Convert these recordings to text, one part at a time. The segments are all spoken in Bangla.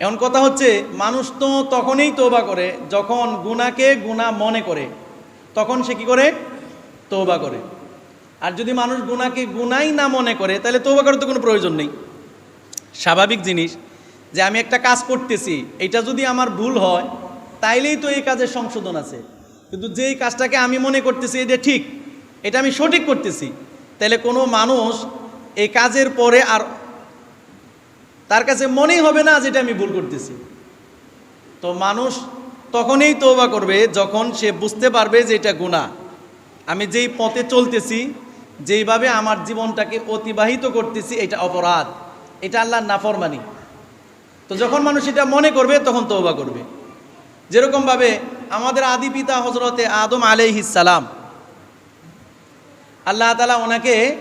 এমন কথা হচ্ছে, মানুষ তো তখনই তৌবা করে যখন গুনাকে গুনাহ মনে করে। তখন সে কি করে? তৌবা করে। আর যদি মানুষ গুনাকে গুনাই না মনে করে, তাহলে তৌবা করার তো কোনো প্রয়োজন নেই। স্বাভাবিক জিনিস যে আমি একটা কাজ করতেছি, এটা যদি আমার ভুল হয়, তাইলেই তো এই কাজের সংশোধন আছে। কিন্তু যেই কাজটাকে আমি মনে করতেছি, এটা ঠিক, এটা আমি সঠিক করতেছি, তাহলে কোনো মানুষ এই কাজের পরে আর তার কাছে মনেই হবে না যেটা আমি ভুল করতেছি। তো মানুষ তখনই তৌবা করবে যখন সে বুঝতে পারবে যে এটা গুণা আমি যেই পথে চলতেছি, যেইভাবে আমার জীবনটাকে অতিবাহিত করতেছি, এটা অপরাধ। এটা আল্লাহর নাফরমানি। তো যখন মানুষ এটা মনে করবে, তখন তৌবা করবে। যেরকমভাবে আমাদের আদি পিতা হজরতে আদম আলাইহিসালাম আল্লাহ তালা ওনাকে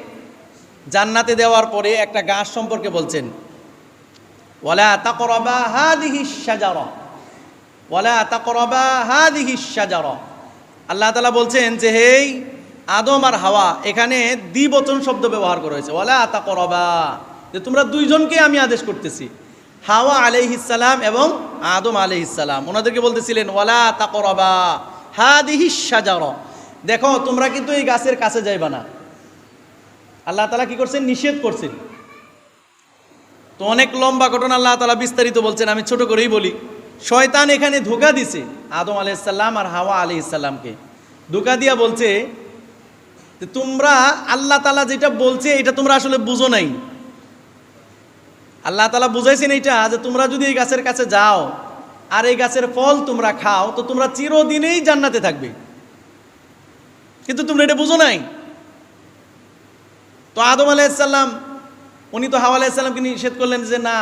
জান্নাতে দেওয়ার পরে একটা গাছ সম্পর্কে বলছেন। ওয়ালা তাকরবা হাদিহি শাজারা। ওয়ালা তাকরবা হাদিহি শাজারা। আল্লাহ তালা বলছেন যে, হেই আদম আর হাওয়া, এখানে দ্বিবচন শব্দ ব্যবহার করা হয়েছে। ওয়ালা তাকরবা, যে তোমরা দুইজনকে আমি আদেশ করতেছি। হাওয়া আলাইহিসালাম এবং আদম আলাইহিসালাম ওনাদেরকে বলতেছিলেন, ওয়ালা তাকরবা হাদিহি শাজারা। দেখো, তোমরা কিন্তু এই গাছের কাছে যাইবা না। আল্লাহ তালা কি করছেন? নিষেধ করছেন। তো অনেক লম্বা ঘটনা আল্লাহ তালা বিস্তারিত বলছেন, আমি ছোট করেই বলি। শয়তান এখানে ধোকা দিছে আদম আলাইসাল্লাম আর হাওয়া আলি ইসাল্লামকে ধোকা দিয়া বলছে তোমরা আল্লাহ তালা যেটা বলছে, এটা তোমরা আসলে বুঝো নাই। আল্লাহ তালা বুঝাইছেন এইটা যে তোমরা যদি এই গাছের কাছে যাও আর এই গাছের ফল তোমরা খাও, তো তোমরা চিরদিনেই জান্নাতে থাকবে। কিন্তু তোমরা এটা বুঝো নাই। তো আদম আলাইসাল্লাম উনি তো হাওয়া আলাইসাল্লামকে নিষেধ করলেন যে, না,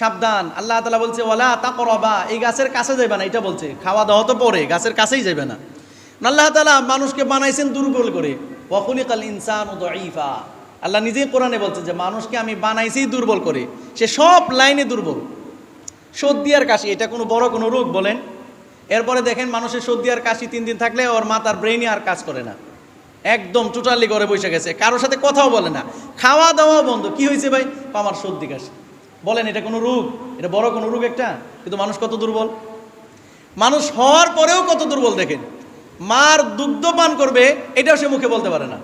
সাবধান। আল্লাহ তালা বলছে ওলা তা করবা এই গাছের কাছে যাবে না, এটা বলছে। খাওয়া দাওয়া তো পরে, গাছের কাছেই যাবে না। আল্লাহ তালা মানুষকে বানাইছেন দুর্বল করে। ওয়াকুলিকাল ইনসান ইফা আল্লাহ নিজেই কোরআনে বলছে যে, মানুষকে আমি বানাইছি দুর্বল করে। সে সব লাইনে দুর্বল। সর্দি আর কাশি, এটা কোনো বড় কোনো রোগ বলেন? এরপরে দেখেন, মানুষের সর্দি আর কাশি তিন দিন থাকলে ওর মাথার ব্রেইনই আর কাজ করে না। একদম টোটালি ঘরে বসে গেছে। কারোর সাথে কথাও বলে না। খাওয়া দাওয়া বন্ধ। কি হয়েছে ভাই? আমার সর্দি কাশি। বলেন, এটা কোনো রোগ? এটা বড় কোনো রোগ একটা? কিন্তু মানুষ কত দুর্বল? মানুষ হওয়ার পরেও কত দুর্বল দেখেন। মার দুগ্ধ পান করবে, এটাও সে মুখে বলতে পারে না।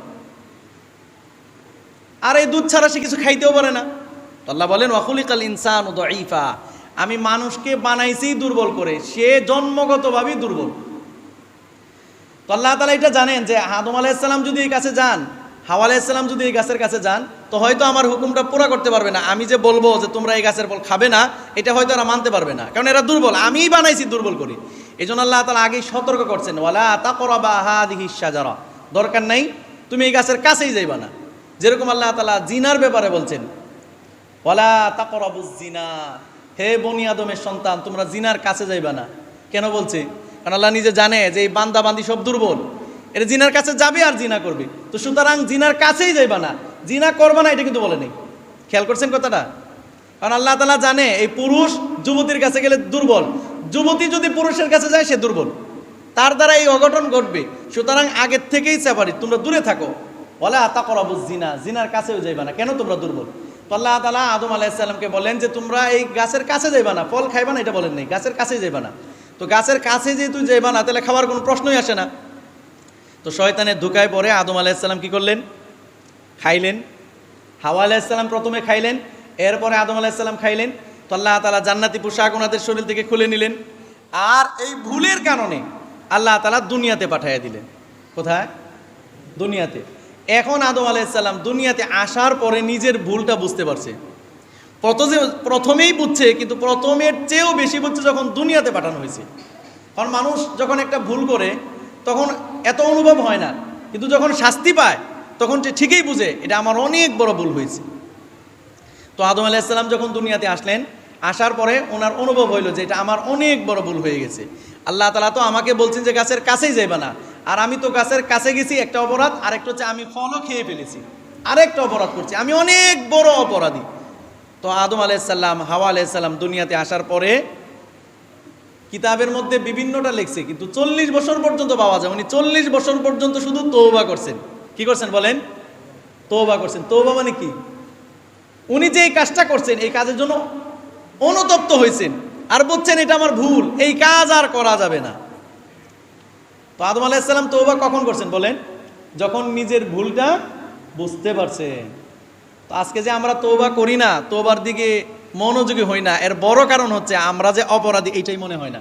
আর এই দুধ ছাড়া সে কিছু খাইতেও পারে না। আল্লাহ বলেন ওয়াকুলিকাল ইনসান দঈফা। আমি মানুষকে বানাইছি দুর্বল করে। সে জন্মগতভাবেই দুর্বল। আল্লাহ তালা এটা জানেন যে আদম আলাইসাল্লাম যদি এই কাছে যান, হাওয়া আলাইসাল্লাম যদি এই গাছের কাছে যান, তো হয়তো আমার হুকুমটা পুরা করতে পারবে না। আমি যে বলব যে তোমরা এই গাছের ফল খাবে না, এটা হয়তো এরা মানতে পারবে না। কারণ এরা দুর্বল। আমিই বানাইছি দুর্বল করি। এই জন্য আল্লাহ তালা আগেই সতর্ক করছেন, ওয়ালা তা করবা হা দিহি সাজারা দরকার নাই, তুমি এই গাছের কাছেই যাইবা না। যেরকম আল্লাহ তালা জিনার ব্যাপারে বলছেন, ওয়ালা তা করবুজ জিনা। হে বনি আদমের সন্তান, তোমরা জিনার কাছে যাইবা না। কেন বলছে? কারণ আল্লাহ নিজে জানে যে এই বান্দা বান্দি সব দুর্বল। এটা জিনার কাছে যাবে আর জিনা করবে। তো সুতরাং জিনার কাছেই যাইবা না। জিনা করবা না, এটা কিন্তু বলে নেই। খেয়াল করছেন কথাটা? কারণ আল্লাহ তালা জানে এই পুরুষ যুবতীর কাছে গেলে দুর্বল। যুবতী যদি পুরুষের কাছে যায়, সে দুর্বল। তার দ্বারা এই অঘটন ঘটবে। সুতরাং আগের থেকেই সেপারি তোমরা দূরে থাকো। বলে আতা করাবো জিনা। জিনার কাছেও যাইবা না। কেন তোমরা দুর্বল? তো আল্লাহ তালা আদম আলাইসাল্লামকে বলেন যে তোমরা এই গাছের কাছে যাইবা না। ফল খাইবা না, এটা বলেন নেই। গাছের কাছেই যাইবা না। তো গাছের কাছে যেহেতু যাইবা না, তাহলে খাওয়ার কোনো প্রশ্নই আসে না। তো শয়তানের ধুকায় পরে আদম আলাইসাল্লাম কি করলেন? খাইলেন। হাওয়া আলাইসাল্লাম প্রথমে খাইলেন, এরপরে আদম আলাইসাল্লাম খাইলেন। তো আল্লাহ তালা জান্নাতি পোশাক ওনাদের শরীর থেকে খুলে নিলেন। আর এই ভুলের কারণে আল্লাহ তালা দুনিয়াতে পাঠাইয়া দিলেন। কোথায়? দুনিয়াতে। এখন আদম আলাইসাল্লাম দুনিয়াতে আসার পরে নিজের ভুলটা বুঝতে পারছে। প্রথমেই বুঝছে, কিন্তু প্রথমের চেয়েও বেশি বুঝছে যখন দুনিয়াতে পাঠানো হয়েছে। কারণ মানুষ যখন একটা ভুল করে, তখন এত অনুভব হয় না। কিন্তু যখন শাস্তি পায়, তখন সে ঠিকই বুঝে, এটা আমার অনেক বড় ভুল হয়েছে। তো আদম আলাইসাল্লাম যখন দুনিয়াতে আসলেন, আসার পরে ওনার অনুভব হইল যে এটা আমার অনেক বড় ভুল হয়ে গেছে। আল্লাহ তালা তো আমাকে বলছেন যে গাছের কাছেই যাইবা না। আর আমি তো গাছের কাছে গেছি, একটা অপরাধ, আরেকটা হচ্ছে আমি ফলও খেয়ে ফেলেছি। আরেকটা অপরাধ করছি, আমি অনেক বড় অপরাধী। তো আদম আলাইসাল্লাম হাওয়া আলাইসাল্লাম দুনিয়াতে আসার পরে কিতাবের মধ্যে বিভিন্নটা লিখছে, কিন্তু চল্লিশ বছর পর্যন্ত পাওয়া যায়। উনি চল্লিশ বছর পর্যন্ত শুধু তৌবা করছেন। কি করছেন বলেন? তৌবা করছেন। তৌবা মানে কি? উনি যে এই কাজটা করছেন, এই কাজের জন্য অনুতপ্ত হয়েছেন। আর বলছেন, এটা আমার ভুল, এই কাজ আর করা যাবে না। তো আদম আলাইসাল্লাম তৌবা কখন করছেন বলেন? যখন নিজের ভুলটা বুঝতে পারছেন। তো আজকে যে আমরা তৌবা করি না তোবার দিকে মনোযোগী হই না, এর বড় কারণ হচ্ছে আমরা যে অপরাধী, এইটাই মনে হয় না।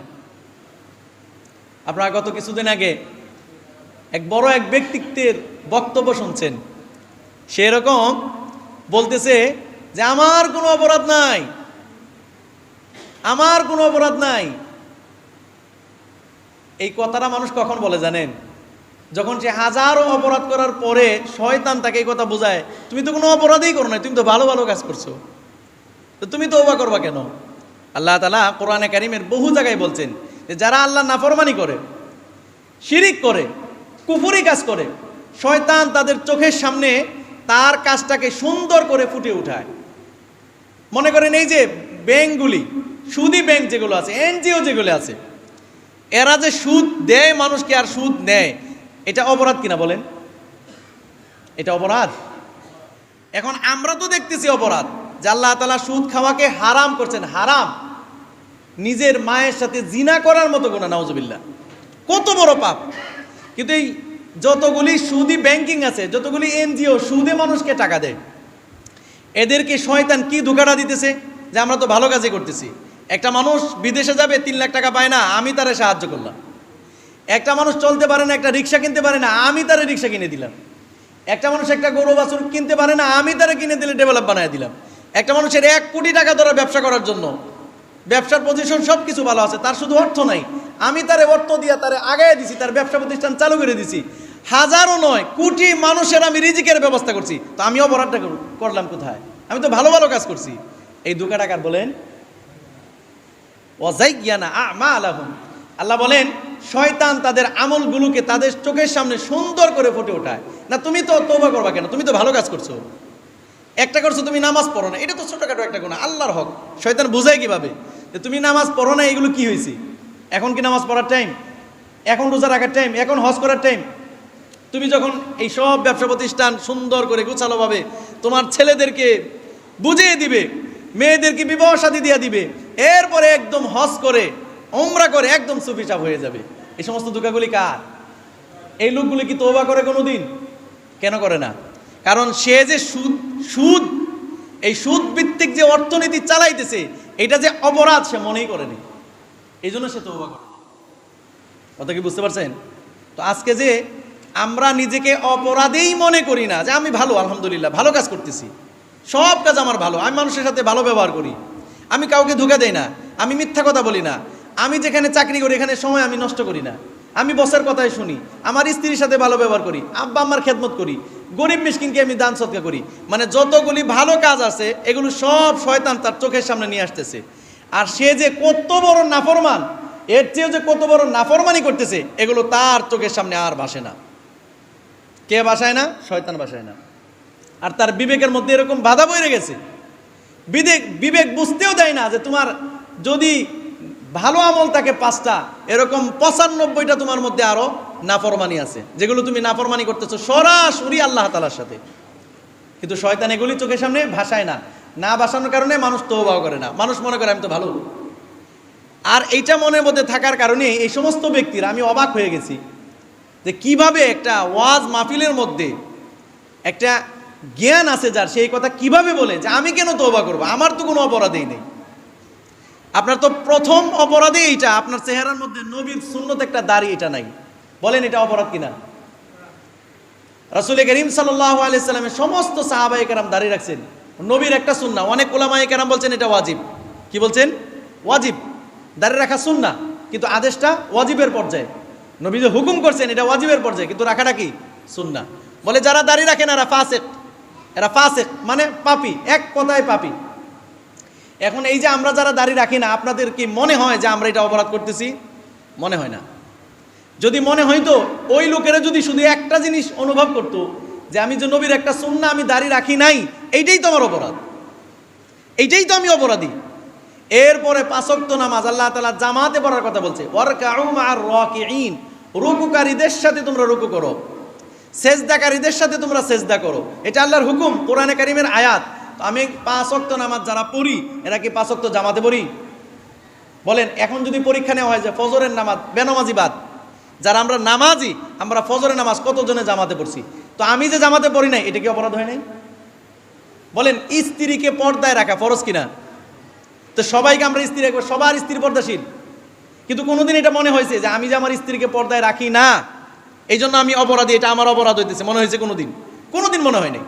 আপনারা গত কিছুদিন আগে এক বড় এক ব্যক্তিত্বের বক্তব্য শুনছেন। সেরকম বলতেছে যে, আমার কোনো অপরাধ নাই। আমার কোনো অপরাধ নাই। এই কথাটা মানুষ কখন বলে জানেন? যখন সে হাজারো অপরাধ করার পরে শয়তান তাকে এই কথা বোঝায়, তুমি তো কোনো অপরাধই করো না তুমি তো ভালো ভালো কাজ করছ। তো তুমি তো ওবা করবা কেন? আল্লাহ তালা কোরআনে কারিমের বহু জায়গায় বলছেন যে যারা আল্লাহ নাফরমানি করে, শিরিক করে, কুফুরি কাজ করে, শয়তান তাদের চোখের সামনে তার কাজটাকে সুন্দর করে ফুটে উঠায়। মনে করেন এই যে ব্যাংকগুলি, সুদি ব্যাংক যেগুলো আছে, এনজিও যেগুলো আছে, এরা যে সুদ দেয়, মানুষকে আর সুদ নেয়। এটা অপরাধ কিনা বলেন? এটা অপরাধ? এখন আমরা তো দেখতেছি অপরাধ, যে আল্লাহ তালা সুদ খাওয়াকে হারাম করছেন, হারাম। নিজের মায়ের সাথে জিনা করার মতো গোনা নাউজবিল্লা কত বড় পাপ। কিন্তু এই যতগুলি সুদি ব্যাংকিং আছে, যতগুলি এনজিও, সুদে মানুষকে টাকা দেয়, এদেরকে শয়তান কি ধোকাটা দিতেছে? যে আমরা তো ভালো কাজই করতেছি। একটা মানুষ বিদেশে যাবে, তিন লাখ টাকা পায় না, আমি তারা সাহায্য করলাম। একটা মানুষ চলতে পারে না, একটা রিক্সা কিনতে পারে না, আমি তারে রিক্সা কিনে দিলাম। একটা মানুষ একটা গরু বাছুর কিনতে পারে না, আমি তারে কিনে দিলে ডেভেলপ বানিয়ে দিলাম। একটা মানুষের এক কোটি টাকা ধরে ব্যবসা করার জন্য, ব্যবসার পজিশন সব কিছু ভালো আছে, তার শুধু অর্থ নাই। আমি তারে অর্থ দিয়ে তারে আগায় দিছি, তার ব্যবসা প্রতিষ্ঠান চালু করে দিছি। হাজারও নয়, কোটি মানুষের আমি রিজিকের ব্যবস্থা করছি। তো আমি অপরাধটা করলাম কোথায়? আমি তো ভালো ভালো কাজ করছি। এই দুকা টাকার বলেন? ওয়াজাইয়ানা আমা আলাহুম আল্লাহ বলেন শয়তান তাদের আমলগুলোকে তাদের চোখের সামনে সুন্দর করে ফুটে ওঠায়। না, তুমি তো তৌবা করবা কেন? তুমি তো ভালো কাজ করছ। একটা করছ, তুমি নামাজ পড়ো না। এটা তো ছোটখাটো একটা গুণা আল্লাহর হক। শয়তান বোঝায় কীভাবে? যে তুমি নামাজ পড়ো না, এগুলো কি হয়েছে? এখন কি নামাজ পড়ার টাইম এখন রোজা রাখার টাইম এখন হজ করার টাইম তুমি যখন এই সব ব্যবসা প্রতিষ্ঠান সুন্দর করে গুছালোভাবে তোমার ছেলেদেরকে বুঝিয়ে দিবে, মেয়েদেরকে বিবাহ শাদী দিয়ে দিবে, এরপরে একদম হজ করে ওমরা করে, একদম সুফিসাপ হয়ে যাবে। এই সমস্ত দুঃখাগুলি কার? এই লোকগুলি কি তোবা করে কোনো দিন কেন করে না? কারণ সে যে সুদ সুদ, এই সুদ ভিত্তিক যে অর্থনীতি চালাইতেছে, এটা যে অপরাধ সে মনেই করেনি। এই জন্য সে তোবা করে। কথা কি বুঝতে পারছেন? তো আজকে যে আমরা নিজেকে অপরাধেই মনে করি না, যে আমি ভালো, আলহামদুলিল্লাহ, ভালো কাজ করতেছি। সব কাজ আমার ভালো, আমি মানুষের সাথে ভালো ব্যবহার করি। আমি কাউকে ধোকা দেই না, আমি মিথ্যা কথা বলি না। আমি যেখানে চাকরি করি, এখানে সময় আমি নষ্ট করি না। আমি বসের কথাই শুনি, আমার স্ত্রীর সাথে ভালো ব্যবহার করি, আব্বা আমার খেদমত করি, গরিব মিসকিনকে আমি দান সৎকা করি। মানে যতগুলি ভালো কাজ আছে, এগুলো সব শয়তান তার চোখের সামনে নিয়ে আসতেছে। আর সে যে কত বড় নাফরমান, এর চেয়েও যে কত বড় নাফরমানি করতেছে, এগুলো তার চোখের সামনে আর ভাসে না। কে বাসায় না? শয়তান বাসায় না। আর তার বিবেকের মধ্যে এরকম বাধা বইরে গেছে। বিবেক বিবেক বুঝতেও দেয় না যে তোমার যদি ভালো আমল থাকে পাঁচটা, এরকম পঁচানব্বইটা তোমার মধ্যে আরও নাফরমানি আছে। যেগুলো তুমি নাফরমানি করতেছো সরাসরি আল্লাহ তালার সাথে। কিন্তু শয়তান এগুলি চোখের সামনে ভাসায় না। না ভাসানোর কারণে মানুষ তোবাও করে না। মানুষ মনে করে, আমি তো ভালো। আর এইটা মনের মধ্যে থাকার কারণে এই সমস্ত ব্যক্তিরা, আমি অবাক হয়ে গেছি যে কীভাবে একটা ওয়াজ মাহফিলের মধ্যে একটা জ্ঞান আছে যার সেই কথা কীভাবে বলে যে, আমি কেন তৌবা করব? আমার তো কোনো অপরাধেই নেই। আপনার তো প্রথম অপরাধে এইটা। আপনার চেহারার মধ্যে নবীর শূন্যত একটা দাড়ি, এটা নাই। বলেন এটা অপরাধ কিনা? রাসুল করিম সাল্লাহ আলাইসাল্লামের সমস্ত সাহাবাই কেরাম দাঁড়িয়ে রাখছেন। নবীর একটা সুন্না। অনেক ওলামাই কেরাম বলছেন এটা ওয়াজিব। কি বলছেন? ওয়াজিব। দাঁড়িয়ে রাখা সুন্না, কিন্তু আদেশটা ওয়াজিবের পর্যায়ে। নবী যে হুকুম করছেন, এটা ওয়াজিবের পর্যায়ে, কিন্তু রাখাটা কি? সুন্না। বলে যারা দাঁড়িয়ে রাখেন এরা ফাসেক। এরা ফাসেক মানে পাপি, এক কথায় পাপি। এখন এই যে আমরা যারা দাঁড়িয়ে রাখি না, আপনাদের কি মনে হয় যে আমরা এটা অপরাধ করতেছি? মনে হয় না। যদি মনে হইতো, ওই লোকেরা যদি শুধু একটা জিনিস অনুভব করতো, যে আমি যে নবীর একটা সুন্না, আমি দাঁড়িয়ে রাখি নাই, এইটাই তো আমার অপরাধ। এইটাই তো আমি অপরাধী। এরপরে পাঁচক্ত নামাজ, আল্লাহ তালা জামাতে পড়ার কথা বলছে রুকুকারীদের সাথে তোমরা রুকু করো। সেজদাকারীদের সাথে তোমরা সেজদা করো। এটা আল্লাহর হুকুম, কোরআনে কারিমের আয়াত। আমি পাঁচ অক্ত নামাজ যারা পড়ি, এরা কি পাঁচ অক্ত জামাতে পড়ি? বলেন, এখন যদি পরীক্ষা নেওয়া হয় যে ফজরের নামাজ বেনামাজি বাদ, যারা আমরা নামাজি, আমরা ফজরের নামাজ কতজনে জামাতে পড়ছি? তো আমি যে জামাতে পড়ি নাই, এটা কি অপরাধ হয় নাই? বলেন, স্ত্রীকে পর্দায় রাখা ফরজ কিনা? তো সবাইকে আমরা স্ত্রী রাখব, সবার স্ত্রী পর্দাশীল। কিন্তু কোনোদিন এটা মনে হয়েছে যে আমি যে আমার স্ত্রীকে পর্দায় রাখি না এই জন্য আমি অপরাধী, এটা আমার অপরাধ হইতেছে, মনে হয়েছে কোনোদিন? কোনোদিন মনে হয়নি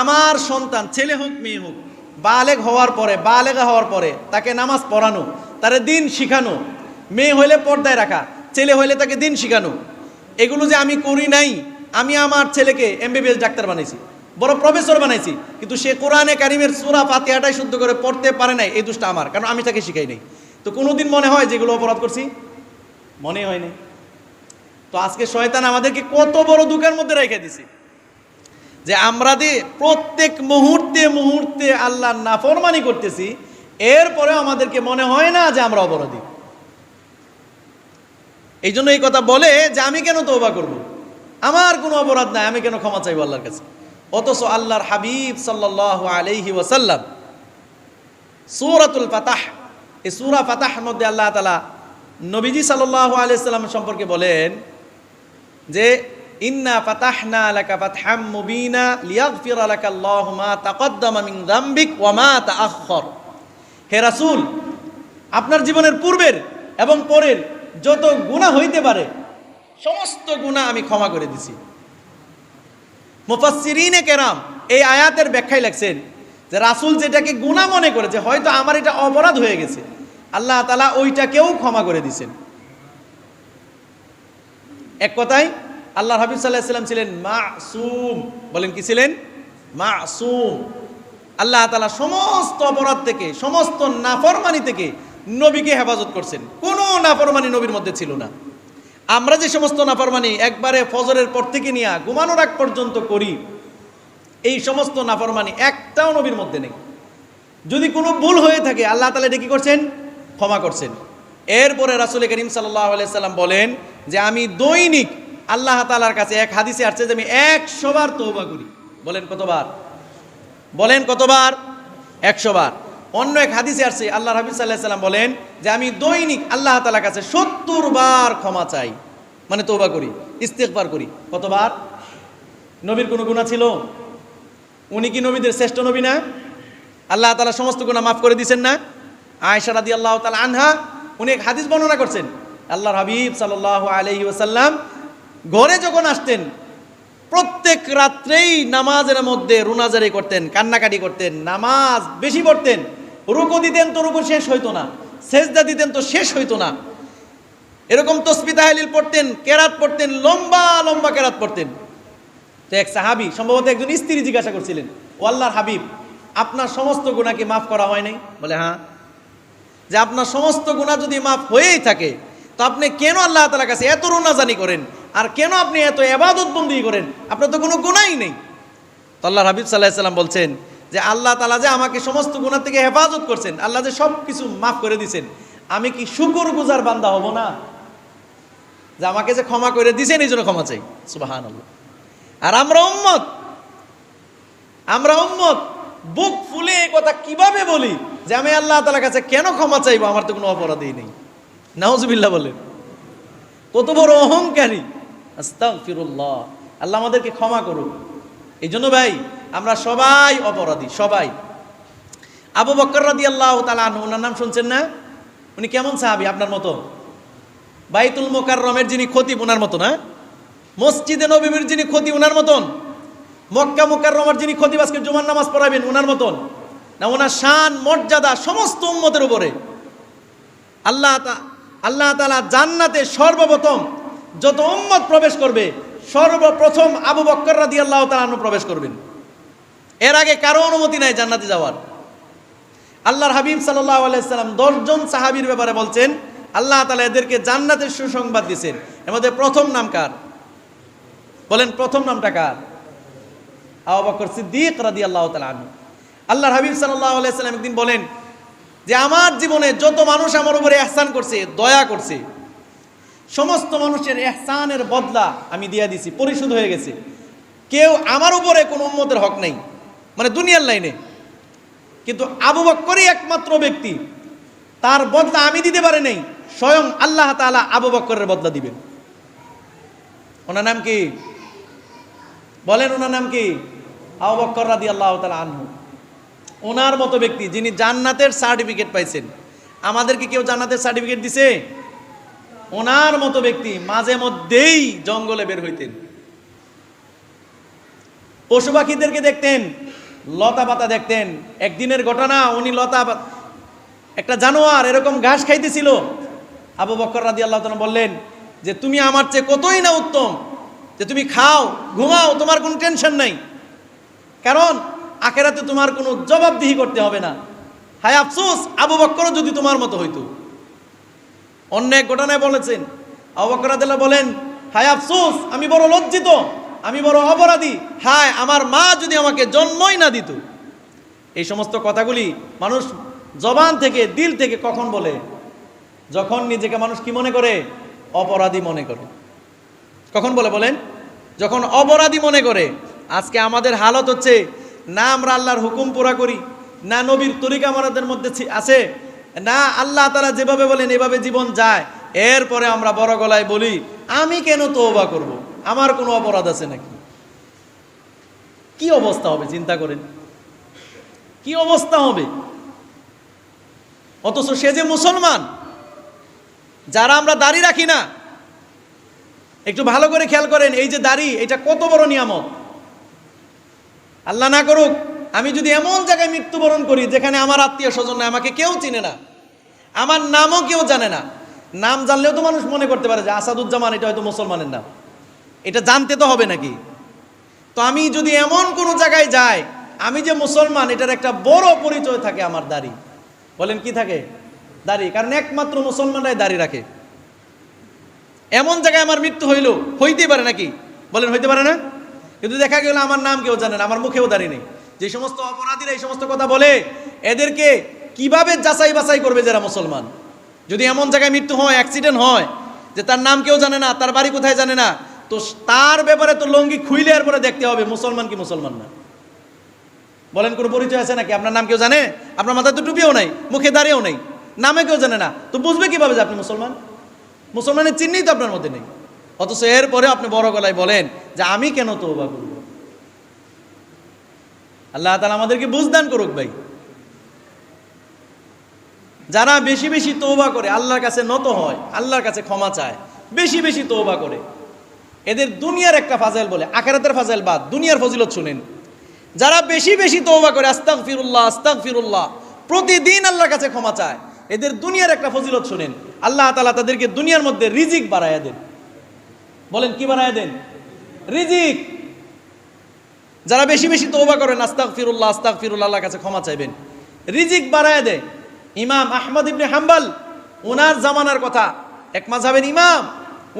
আমার সন্তান, ছেলে হোক, মেয়ে হোক, বালেগ হওয়ার পরে, বালেগা হওয়ার পরে তাকে নামাজ পড়ানো, তারে দিন শিখানো, মেয়ে হইলে পর্দায় রাখা, ছেলে হইলে তাকে দিন শিখানো। এগুলো যে আমি করি নাই, আমি আমার ছেলেকে এমবিবিএস ডাক্তার বানাইছি, বড় প্রফেসর বানাইছি, কিন্তু সে কোরআনে কারিমের সুরা ফাতিহাটাই শুদ্ধ করে পড়তে পারে নাই, এই দুষ্টা আমার, কারণ আমি তাকে শিখাই নাই। তো কোনোদিন মনে হয় যেগুলো অপরাধ করছি? মনে হয় নাই। তো আজকে শয়তান আমাদেরকে কত বড় দুঃখের মধ্যে রেখে দিছে। যে আমরা যে প্রত্যেক মুহূর্তে মুহূর্তে আল্লাহর নাফরমানি করতেছি, এরপরেও আমাদেরকে মনে হয় না যে আমরা অপরাধী এই জন্য এই কথা বলে যে আমি কেন তৌবা করব। আমার কোনো অপরাধ নাই, আমি কেন ক্ষমা চাইব আল্লাহর কাছে অথচ আল্লাহর হাবিব সাল্লাহ আলহি ওয়াসাল্লাম সুরাতুল ফাতাহ, এই সুরা ফাতাহ মধ্যে আল্লাহ তালা নবীজি সাল্লাহ আলাইসাল্লাম সম্পর্কে বলেন যে ইন্না ফাতাহনা আলাকা ফাতহাম মুবিনা লিয়াগফির আলাকা আল্লাহু মা তাকদ্দামা মিন যামবিক ওয়া মা তাআখখার হে রাসূল, আপনার জীবনের পূর্বের এবং পরের যত গুনাহ হইতে পারে, সমস্ত গুনাহ আমি ক্ষমা করে দিছি। মুফাসসিরিনে কেরাম এই আয়াতের ব্যাখ্যায় লেখছেন যে রাসূল যেটাকে গুনাহ মনে করেছে, হয়তো আমার এটা অপরাধ হয়ে গেছে। আল্লাহ তাআলা ওইটাকেও ক্ষমা করে দিছেন। এক কথায় আল্লাহ হাবিব সাল্লাহ সাল্লাম ছিলেন মাসুম। বলেন কি ছিলেন? মাসুম। আল্লাহ তালা সমস্ত অপরাধ থেকে, সমস্ত নাফরমানি থেকে নবীকে হেফাজত করছেন। কোনো নাফরমানি নবীর মধ্যে ছিল না। আমরা যে সমস্ত নাফরমানি একবারে ফজরের পর থেকে নিয়ে ঘুমানোর আগ পর্যন্ত করি, এই সমস্ত নাফরমানি একটাও নবীর মধ্যে নেই। যদি কোনো ভুল হয়ে থাকে, আল্লাহ তালা এটা কি করছেন? ক্ষমা করছেন। এরপরে রাসুল করিম সাল্লাহ সাল্লাম বলেন যে, আমি দৈনিক আল্লাহ তালার কাছে এক হাদিসে আসছে যে আমি একশোবার তৌবা করি। বলেন কতবার? বলেন কতবার? একশোবার অন্য এক হাদিসে আসছে, আল্লাহ হাবিব সাল্লাহ সাল্লাম বলেন যে আমি দৈনিক আল্লাহ তালার কাছে সত্তর বার ক্ষমা চাই। মানে তৌবা করি ইস্তেকবার করি। কতবার? নবীর কোনো গুণা ছিল? উনি কি নবীদের শ্রেষ্ঠ নবী না? আল্লাহ তালা সমস্ত গুণা মাফ করে দিয়েছেন না? আয়সা রাদি আল্লাহ তালা আনহা, উনি এক হাদিস বর্ণনা করছেন। আল্লাহর হাবিব সাল্লাহ আলহি ওসাল্লাম ঘরে যখন আসতেন, প্রত্যেক রাত্রেই নামাজের মধ্যে রুনাজারি করতেন, কান্নাকাটি করতেন, নামাজ বেশি পড়তেন। রুকু দিতেন তো রুকু শেষ হইতো না, সেজদা দিতেন তো শেষ হইতো না। এরকম তসবি তাহলিল পড়তেন, কেরাত পড়তেন, লম্বা লম্বা কেরাত পড়তেন। তো এক সাহাবি, সম্ভবত একজন স্ত্রী জিজ্ঞাসা করছিলেন, ও আল্লাহর হাবিব, আপনার সমস্ত গুণাকে মাফ করা হয় নাই? বলে হ্যাঁ। যে, আপনার সমস্ত গুণা যদি মাফ হয়েই থাকে, তো আপনি কেন আল্লাহ তালার কাছে এত রুনাজানি করেন? আর কেন আপনি এত এবাদত বন্দি করেন? আপনার তো কোনো গুণাই নেই। তো আল্লাহ হাবিব সাল্লাহ সাল্লাম বলছেন যে, আল্লাহ তালা যে আমাকে সমস্ত গুণা থেকে হেফাজত করছেন, আল্লাহ যে সব কিছু মাফ করে দিছেন, আমি কি শুকুর গুজার বান্দা হব না? যে আমাকে যে ক্ষমা করে দিছেন, এই জন্য ক্ষমা চাই। সুবাহান আল্লাহ আর আমরা উম্মত আমরা উম্মত, বুক ফুলে এই কথা কীভাবে বলি? যে আমি আল্লাহ তালার কাছে কেন ক্ষমা চাইব? আমার তো কোনো অপরাধই নেই। নাহজুবিল্লাহ বলেন। কত বড় অহংকারী। আস্তাগফিরুল্লাহ। আল্লাহ আমাদেরকে ক্ষমা করুক। এই জন্য ভাই, আমরা সবাই অপরাধী, সবাই। আবু বক্কর রাদি আল্লাহ তালা ওনার নাম শুনছেন না? উনি কেমন সাহাবি, আপনার মতো? বাইতুল মোকাররমের যিনি খতিব, ওনার মতো না? মসজিদে নবীর যিনি খতিব, ওনার মতন? মক্কা মোকাররমের যিনি খতিব, আজকে জুমার নামাজ পড়াবেন, ওনার মতন? না, ওনার শান, মর্যাদা সমস্ত উম্মতের উপরে। আল্লাহ আল্লাহ তালা জান্নাতে সর্বপ্রথম যত উম্মত প্রবেশ করবে, সর্বপ্রথম আবু বক্কর রাদি আল্লাহ তালাহ প্রবেশ করবেন। এর আগে কারও অনুমতি নাই জান্নাতে যাওয়ার। আল্লাহর হাবিব সাল্লাহ আলাইসাল্লাম দশজন সাহাবির ব্যাপারে বলছেন, আল্লাহ তালা এদেরকে জান্নাতের সুসংবাদ দিয়েছেন এর মধ্যে প্রথম নাম কার? বলেন, প্রথম নামটা কার? আবু বকর সিদ্দিক রাদি আল্লাহ তালা আনহু। আল্লাহর হাবিব সাল্লাহ আলাইসাল্লাম একদিন বলেন যে, আমার জীবনে যত মানুষ আমার উপরে এহসান করছে, দয়া করছে সমস্ত মানুষের এহসানের বদলা আমি দিয়া দিছি, পরিশোধ হয়ে গেছে। কেউ আমার উপরে কোনো উম্মতের হক নেই মানে দুনিয়ার লাইনে। কিন্তু আবু বক্করই একমাত্র ব্যক্তি, তার বদলা আমি দিতে পারি নাই, স্বয়ং আল্লাহ তাআলা আবু বক্করের বদলা দিবেন। ওনার নাম কি? বলেন ওনার নাম কি? আবু বক্কর রাদি আল্লাহ তালা আনহু। ওনার মতো ব্যক্তি যিনি জান্নাতের সার্টিফিকেট পাইছেন। আমাদেরকে কেউ জান্নাতের সার্টিফিকেট দিছে? ওনার মতো ব্যক্তি মাঝে মধ্যেই জঙ্গলে বের হইতেন। পশু পাখিদেরকে দেখতেন, লতা পাতা দেখতেন। একদিনের ঘটনা, উনি লতা একটা জানোয়ার এরকম ঘাস খাইতেছিল। আবু বক্কর রাদি আল্লাহ বললেন যে, তুমি আমার চেয়ে কতই না উত্তম? যে তুমি খাও, ঘুমাও, তোমার কোনো টেনশন নাই। কারণ আখেরাতে তোমার কোনো জবাবদিহি করতে হবে না। হায় আফসোস, আবু বক্করও যদি তোমার মতো হইতো। অন্য এক ঘটনায় বলেছেন রাদিয়াল্লাহু বলেন, হায় আফসোস, আমি বড় লজ্জিত, আমি বড় অপরাধী, হায়, আমার মা যদি আমাকে জন্মই না দিত। এই সমস্ত কথাগুলি মানুষ জবান থেকে, দিল থেকে কখন বলে? যখন নিজেকে মানুষ কি মনে করে? অপরাধী মনে করে। কখন বলে বলেন? যখন অপরাধী মনে করে। আজকে আমাদের হালত হচ্ছে, না আমরা আল্লাহর হুকুম পুরা করি, না নবীর তরিকা আমাদের মধ্যে আছে না, আল্লাহ তারা যেভাবে বলেন, এভাবে জীবন যায়। এরপরে আমরা বড় গলায় বলি, আমি কেন তওবা করব? আমার কোনো অপরাধ আছে নাকি? কি অবস্থা হবে, চিন্তা করেন। কি অবস্থা হবে? অথচ সে যে মুসলমান, যারা আমরা দাড়ি রাখি না, একটু ভালো করে খেয়াল করেন, এই যে দাড়ি, এটা কত বড় নিয়ামত? আল্লাহ না করুক আমি যদি এমন জায়গায় মৃত্যুবরণ করি যেখানে আমার আত্মীয় স্বজন আমাকে কেউ চিনে না, আমার নামও কেউ জানে না, নাম জানলেও তো মানুষ মনে করতে পারে যে আসাদুজ্জামান, এটা হয়তো মুসলমানের নাম। এটা জানতে তো হবে নাকি? তো আমি যদি এমন কোনো জায়গায় যাই, আমি যে মুসলমান, এটার একটা বড় পরিচয় থাকে আমার দাড়ি। বলেন কি থাকে? দাড়ি। কারণ একমাত্র মুসলমানরাই দাড়ি রাখে। এমন জায়গায় আমার মৃত্যু হইল, হইতেই পারে নাকি? বলেন হইতে পারে না? কিন্তু দেখা গেল আমার নাম কেউ জানে না, আমার মুখেও দাঁড়িয়ে নেই। যে সমস্ত অপরাধীরা এই সমস্ত কথা বলে, এদেরকে কীভাবে যাচাই বাছাই করবে যারা মুসলমান? যদি এমন জায়গায় মৃত্যু হয় অ্যাক্সিডেন্ট হয়, যে তার নাম কেউ জানে না, তার বাড়ি কোথায় জানে না, তো তার ব্যাপারে তো লঙ্গি খুইলে এরপরে দেখতে হবে, মুসলমান কি মুসলমান না? বলেন, কোনো পরিচয় আছে নাকি? আপনার নাম কেউ জানে? আপনার মাথায় তো টুপিও নাই, মুখে দাঁড়িয়েও নেই, নামে কেউ জানে না, তো বুঝবে কীভাবে যে আপনি মুসলমান? মুসলমানের চিহ্নই তো আপনার মধ্যে নেই। অথচ এরপরে আপনি বড় গলায় বলেন যে, আমি কেন তো করব? আল্লাহ তালা আমাদেরকে বুঝদান করুক ভাই। যারা বেশি বেশি তৌবা করে, আল্লাহর কাছে নত হয়, আল্লাহর কাছে ক্ষমা চায়, বেশি বেশি তৌবা করে। এদের দুনিয়ার একটা ফাজাইল বলে, আখেরাতের ফাজাইল বাদ, দুনিয়ার ফজিলত শুনেন। যারা বেশি বেশি তৌবা করে আস্তাক ফিরুল্লাহ আস্তাক ফিরুল্লাহ প্রতিদিন আল্লাহর কাছে ক্ষমা চায়, এদের দুনিয়ার একটা ফজিলত শুনেন। আল্লাহ তালা তাদেরকে দুনিয়ার মধ্যে রিজিক বাড়াইয়া দেন। বলেন, কি বাড়াইয়া দেন? রিজিক। যারা বেশি বেশি তৌবা করেন আস্তাক ফিরুল্লাহ আস্তাক ফিরুল্লাহ কাছে ক্ষমা চাইবেন। রিজিক বাড়ায় দেয়। ইমাম আহমদ ইবনে হাম্বাল ওনার জামানার কথা, এক মাঝাবের ইমাম,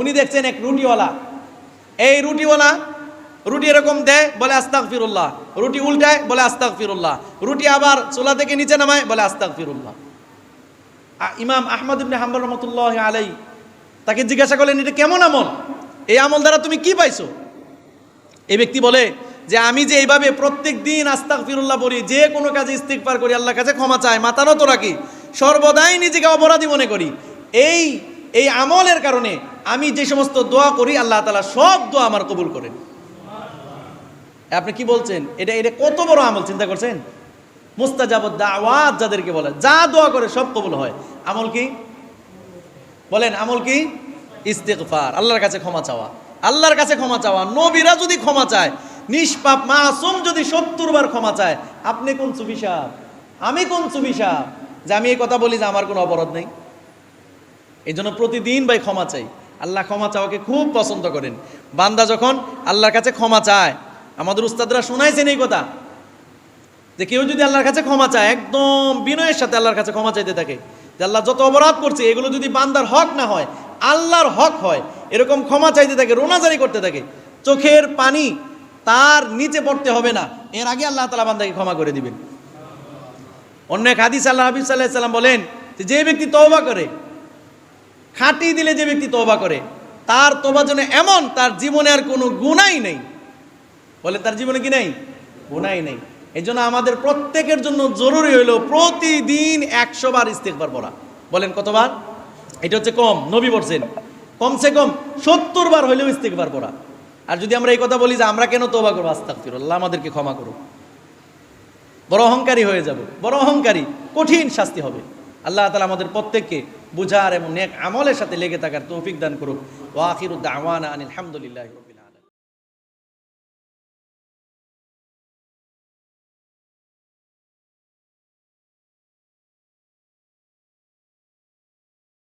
উনি দেখছেন এক রুটিওয়ালা। এই রুটিওয়ালা রুটি এরকম দেয়, বলে আস্তাক ফিরুল্লাহ রুটি উল্টায়, বলে আস্তাক ফিরুল্লাহ রুটি আবার চোলা থেকে নিচে নামায়, বলে আস্তাক ফিরুল্লাহ ইমাম আহমদ ইবনে হাম্বাল রহমতুল্লাহ আলাই তাকে জিজ্ঞাসা করলেন, এটা কেমন আমল? এই আমল দ্বারা তুমি কি পাইছো? এই ব্যক্তি বলে যে আমি যে এইভাবে প্রত্যেক দিন আস্তাক ফিরুল্লাহ বলি যে কোনো কাজে ইস্তিকবার করি, আল্লাহর কাছে ক্ষমা চাই, মাথা নত রাখি, সর্বদাই নিজেকে অপরাধী মনে করি। এই এই আমলের কারণে আমি যে সমস্ত দোয়া করি, আল্লাহ তালা সব দোয়া আমার কবুল করেন। আপনি কি বলছেন? এটা এটা কত বড় আমল, চিন্তা করছেন? মুস্তাজাবত দাওয়াত যাদেরকে বলে, যা দোয়া করে সব কবুল হয়। আমল কি? বলেন, আমল কি? ইস্তেকফার আল্লাহর কাছে ক্ষমা চাওয়া। আল্লাহর কাছে ক্ষমা চাওয়া। নবীরা যদি ক্ষমা চায় নিষ্পাপ মাসুম যদি সত্তর বার ক্ষমা চায়, আপনি কোন সুবিশা আমি কোন সুবিশা যে আমি এই কথা বলি যে আমার কোনো অপরাধ নেই। এই জন্য প্রতিদিন ভাই ক্ষমা চাই। আল্লাহ ক্ষমা চাওয়াকে খুব পছন্দ করেন। বান্দা যখন আল্লাহর কাছে ক্ষমা চায়, আমাদের উস্তাদরা শোনাইছেন এই কথা, যে কেউ যদি আল্লাহর কাছে ক্ষমা চায়, একদম বিনয়ের সাথে আল্লাহর কাছে ক্ষমা চাইতে থাকে। যে আল্লাহ যত অপরাধ করছে, এগুলো যদি বান্দার হক না হয়, আল্লাহর হক হয়, এরকম ক্ষমা চাইতে থাকে, রোনাজারি করতে থাকে, চোখের পানি তার নিচে পড়তে হবে না। এর আগে আল্লাহ তালা বান্দাকে ক্ষমা করে দিবেন। অন্য এক হাদিস আল্লাহ হাবিব সাল্লাহ সাল্লাম বলেন যে ব্যক্তি তওবা করে, খাটি দিলে যে ব্যক্তি তওবা করে, তার তোবা জন্য এমন তার জীবনে আর কোনো গুণাই নেই। বলে তার জীবনে কি নেই? গুণাই নেই। এই জন্য আমাদের প্রত্যেকের জন্য জরুরি হইল প্রতিদিন একশো বার ইস্তেকবার পড়া। বলেন কতবার? এটা হচ্ছে কম, নবী বলছেন। কমসে কম সত্তর বার হইলেও ইস্তেকবার পড়া। আর যদি আমরা এই কথা বলি যে আমরা কেন তোবা করব আস্তাক আল্লাহ আমাদেরকে ক্ষমা করো বড় অহংকারী হয়ে যাব, বড় অহংকারী, কঠিন শাস্তি হবে। আল্লাহ তালা আমাদের প্রত্যেককে বুঝার এবং নেক আমলের সাথে লেগে থাকার তৌফিক দান করুক। ওয়াকিরুদ্দাওয়ানা আনিল হামদুলিল্লাহ